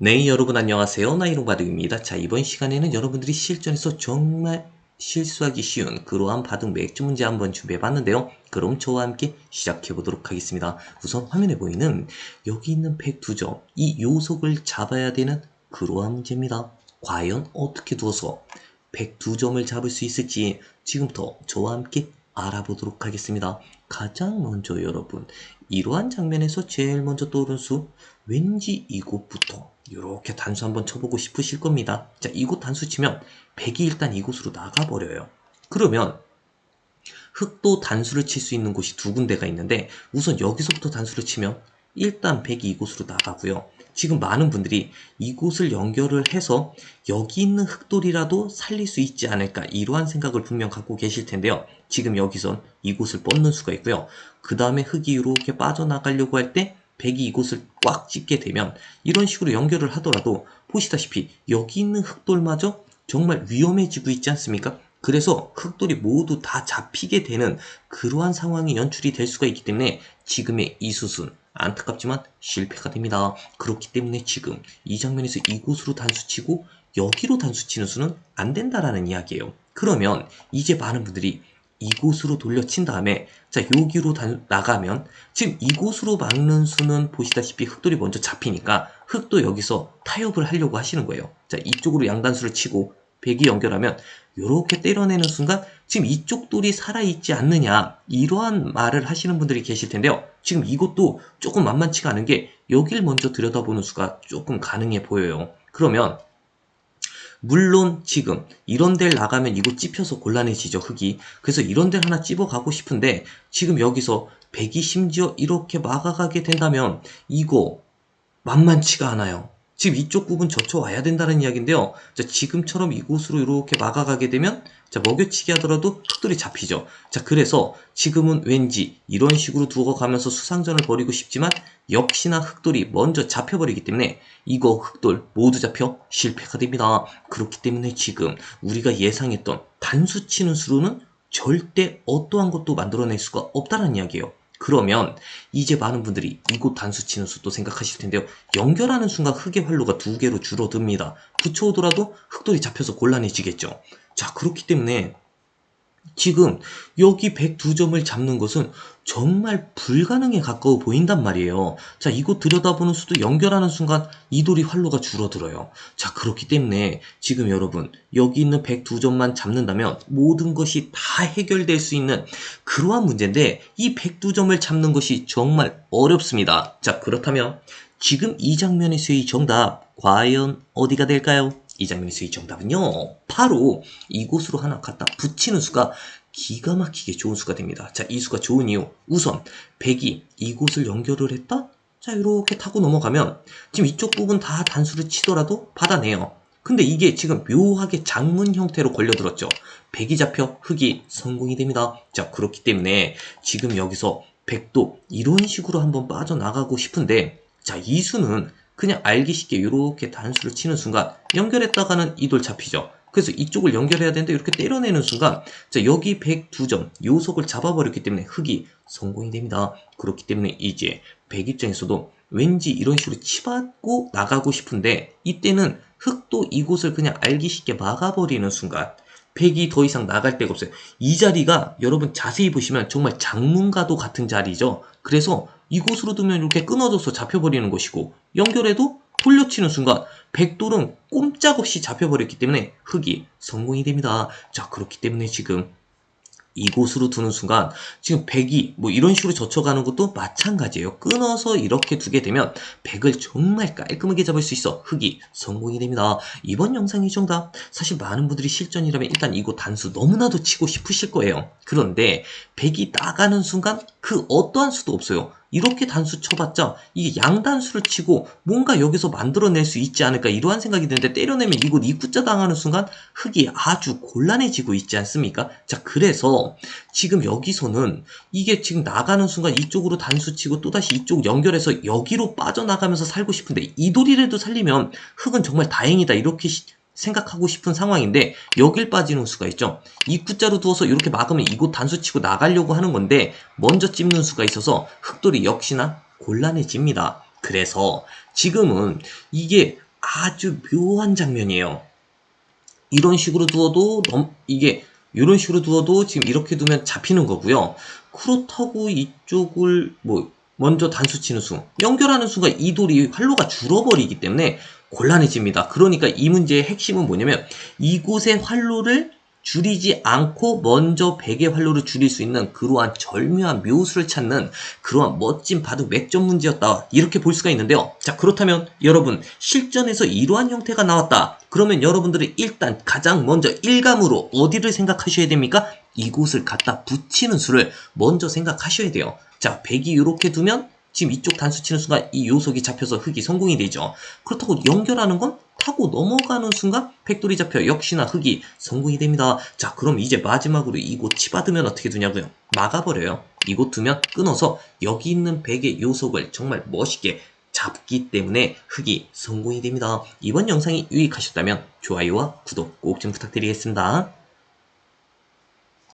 네, 여러분 안녕하세요. 나이롱바둑입니다. 자, 이번 시간에는 여러분들이 실전에서 정말 실수하기 쉬운 그러한 바둑 맥주 문제 한번 준비해 봤는데요. 그럼 저와 함께 시작해 보도록 하겠습니다. 우선 화면에 보이는 여기 있는 102점, 이 요속을 잡아야 되는 그러한 문제입니다. 과연 어떻게 두어서 102점을 잡을 수 있을지 지금부터 저와 함께 알아보도록 하겠습니다. 가장 먼저 여러분, 이러한 장면에서 제일 먼저 떠오른 수, 왠지 이곳부터 이렇게 단수 한번 쳐보고 싶으실 겁니다. 자, 이곳 단수 치면 백이 일단 이곳으로 나가버려요. 그러면 흑도 단수를 칠 수 있는 곳이 두 군데가 있는데 우선 여기서부터 단수를 치면 일단 백이 이곳으로 나가고요. 지금 많은 분들이 이곳을 연결을 해서 여기 있는 흑돌이라도 살릴 수 있지 않을까 이러한 생각을 분명 갖고 계실 텐데요. 지금 여기선 이곳을 뻗는 수가 있고요. 그 다음에 흑이 이렇게 빠져나가려고 할 때 백이 이곳을 꽉 찢게 되면 이런 식으로 연결을 하더라도 보시다시피 여기 있는 흑돌마저 정말 위험해지고 있지 않습니까? 그래서 흑돌이 모두 다 잡히게 되는 그러한 상황이 연출이 될 수가 있기 때문에 지금의 이 수순 안타깝지만 실패가 됩니다. 그렇기 때문에 지금 이 장면에서 이곳으로 단수치고 여기로 단수치는 수는 안 된다라는 이야기예요. 그러면 이제 많은 분들이 이곳으로 돌려친 다음에 자 여기로 단, 나가면 지금 이곳으로 막는 수는 보시다시피 흑돌이 먼저 잡히니까 흑도 여기서 타협을 하려고 하시는 거예요. 자 이쪽으로 양단수를 치고 백이 연결하면 이렇게 때려내는 순간 지금 이쪽 돌이 살아있지 않느냐 이러한 말을 하시는 분들이 계실 텐데요. 지금 이것도 조금 만만치가 않은 게 여길 먼저 들여다보는 수가 조금 가능해 보여요. 그러면 물론 지금 이런 데를 나가면 이거 찝혀서 곤란해지죠 흙이. 그래서 이런 데를 하나 찝어 가고 싶은데 지금 여기서 백이 심지어 이렇게 막아가게 된다면 이거 만만치가 않아요 지금 이쪽 부분 젖혀와야 된다는 이야기인데요 자, 지금처럼 이곳으로 이렇게 막아가게 되면 자, 먹여치기 하더라도 흑돌이 잡히죠 자 그래서 지금은 왠지 이런 식으로 두고 가면서 수상전을 벌이고 싶지만 역시나 흑돌이 먼저 잡혀버리기 때문에 이거 흑돌 모두 잡혀 실패가 됩니다. 그렇기 때문에 지금 우리가 예상했던 단수 치는 수로는 절대 어떠한 것도 만들어낼 수가 없다는 이야기예요. 그러면 이제 많은 분들이 이곳 단수 치는 수도 생각하실 텐데요. 연결하는 순간 흑의 활로가 두 개로 줄어듭니다. 붙여오더라도 흑돌이 잡혀서 곤란해지겠죠. 자 그렇기 때문에 지금 여기 102점을 잡는 것은 정말 불가능에 가까워 보인단 말이에요. 자, 이곳 들여다보는 수도 연결하는 순간 이 돌이 활로가 줄어들어요. 자, 그렇기 때문에 지금 여러분 여기 있는 102점만 잡는다면 모든 것이 다 해결될 수 있는 그러한 문제인데 이 102점을 잡는 것이 정말 어렵습니다. 자, 그렇다면 지금 이 장면에서의 정답 과연 어디가 될까요? 이 장면에서의 정답은요. 바로 이곳으로 하나 갖다 붙이는 수가 기가 막히게 좋은 수가 됩니다. 자, 이 수가 좋은 이유. 우선 100이 이곳을 연결을 했다? 자, 이렇게 타고 넘어가면 지금 이쪽 부분 다 단수를 치더라도 받아내요. 근데 이게 지금 묘하게 장문 형태로 걸려들었죠. 100이 잡혀 흑이 성공이 됩니다. 자, 그렇기 때문에 지금 여기서 100도 이런 식으로 한번 빠져나가고 싶은데 자, 이 수는 그냥 알기 쉽게 이렇게 단수를 치는 순간 연결했다가는 이 돌 잡히죠. 그래서 이쪽을 연결해야 되는데 이렇게 때려내는 순간 자 여기 102점 요속을 잡아버렸기 때문에 흑이 성공이 됩니다. 그렇기 때문에 이제 백 입장에서도 왠지 이런 식으로 치받고 나가고 싶은데 이때는 흑도 이곳을 그냥 알기 쉽게 막아버리는 순간 백이 더 이상 나갈 데가 없어요. 이 자리가 여러분 자세히 보시면 정말 장문과도 같은 자리죠. 그래서 이곳으로 두면 이렇게 끊어져서 잡혀버리는 것이고 연결해도 돌려치는 순간 백돌은 꼼짝없이 잡혀버렸기 때문에 흑이 성공이 됩니다. 자 그렇기 때문에 지금 이곳으로 두는 순간 지금 백이 뭐 이런 식으로 젖혀가는 것도 마찬가지예요. 끊어서 이렇게 두게 되면 백을 정말 깔끔하게 잡을 수 있어 흑이 성공이 됩니다. 이번 영상의 정답 사실 많은 분들이 실전이라면 일단 이거 단수 너무나도 치고 싶으실 거예요. 그런데 백이 나가는 순간 그 어떠한 수도 없어요. 이렇게 단수 쳐봤자 이게 양단수를 치고 뭔가 여기서 만들어낼 수 있지 않을까 이러한 생각이 드는데 때려내면 이곳 입구자 당하는 순간 흙이 아주 곤란해지고 있지 않습니까? 자 그래서 지금 여기서는 이게 지금 나가는 순간 이쪽으로 단수 치고 또다시 이쪽 연결해서 여기로 빠져나가면서 살고 싶은데 이 돌이라도 살리면 흙은 정말 다행이다 이렇게 생각하고 싶은 상황인데 여길 빠지는 수가 있죠. 입구자로 두어서 이렇게 막으면 이곳 단수 치고 나가려고 하는 건데 먼저 찝는 수가 있어서 흑돌이 역시나 곤란해집니다. 그래서 지금은 이게 아주 묘한 장면이에요. 이런 식으로 두어도 넘, 이게 이런 식으로 두어도 지금 이렇게 두면 잡히는 거고요. 그렇다고 이쪽을 뭐 먼저 단수 치는 순 연결하는 순간 이 돌이 활로가 줄어버리기 때문에 곤란해집니다. 그러니까 이 문제의 핵심은 뭐냐면 이곳의 활로를 줄이지 않고 먼저 백의 활로를 줄일 수 있는 그러한 절묘한 묘수를 찾는 그러한 멋진 바둑 맥점 문제였다. 이렇게 볼 수가 있는데요. 자, 그렇다면 여러분 실전에서 이러한 형태가 나왔다. 그러면 여러분들은 일단 가장 먼저 일감으로 어디를 생각하셔야 됩니까? 이곳을 갖다 붙이는 수를 먼저 생각하셔야 돼요. 자, 백이 이렇게 두면 지금 이쪽 단수 치는 순간 이 요속이 잡혀서 흙이 성공이 되죠. 그렇다고 연결하는 건 타고 넘어가는 순간 백돌이 잡혀 역시나 흙이 성공이 됩니다. 자, 그럼 이제 마지막으로 이곳 치받으면 어떻게 되냐고요? 막아버려요. 이곳 두면 끊어서 여기 있는 백의 요속을 정말 멋있게 잡기 때문에 흙이 성공이 됩니다. 이번 영상이 유익하셨다면 좋아요와 구독 꼭 좀 부탁드리겠습니다.